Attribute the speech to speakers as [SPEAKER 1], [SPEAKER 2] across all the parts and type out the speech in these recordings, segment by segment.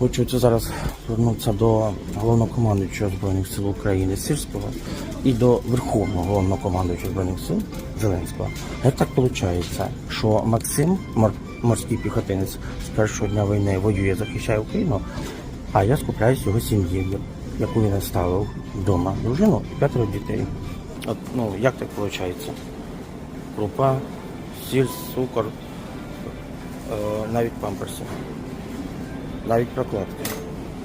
[SPEAKER 1] Хочу зараз звернутися до головнокомандуючого Збройних сил України Сирського і до Верховного головнокомандуючого Збройних сил Зеленського. Як так виходить, що Максим, мор- морський піхотинець, з першого дня війни воює, захищає Україну, а я скупляюсь його сім'ї, яку він оставив вдома, дружину і п'ятеро дітей. От, ну, як так виходить? Крупа, сіль, цукор, е, навіть памперси. Навіть прокладки.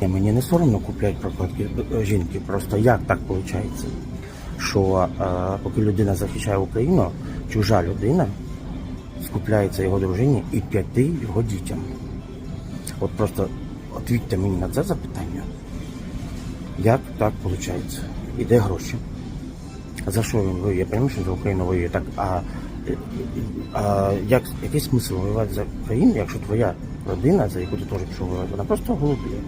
[SPEAKER 1] Ні, Мені не соромно купляти прокладки е, жінки. Просто як так виходить, що е, поки людина захищає Україну, чужа людина скупляється його дружині і п'яти його дітям. От просто відповідьте мені на це запитання. Як так виходить? І де гроші? За що він воює? Я розумію, що за Україну воює так, а, а як, який смисл воювати за країну, якщо твоя родина, за яку ти теж пішов воювати, вона просто голодує.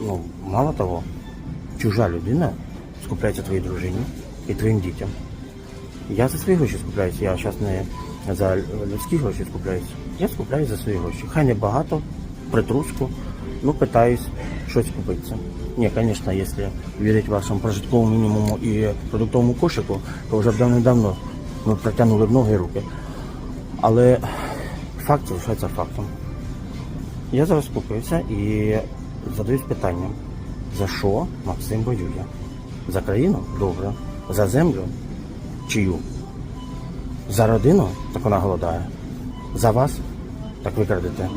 [SPEAKER 1] Ну, мало того, чужа людина скупляється твоїй дружині і твоїм дітям. Я за свої гроші скупляюся, я зараз не за людські гроші скупляюся. Я скупляюся за свої гроші. Хай не багато, притруску, ну питаюсь щось купитися. Ні, звісно, якщо вірити вашому прожитковому мінімуму і продуктовому кошику, то вже б давно-давно ми протягнули б ноги і руки. Але факт залишається фактом. Я зараз купився і задаюсь питанням, за що Максим воює? За країну? Добре. За землю? Чию? За родину? Так вона голодає. За вас? Так ви крадете.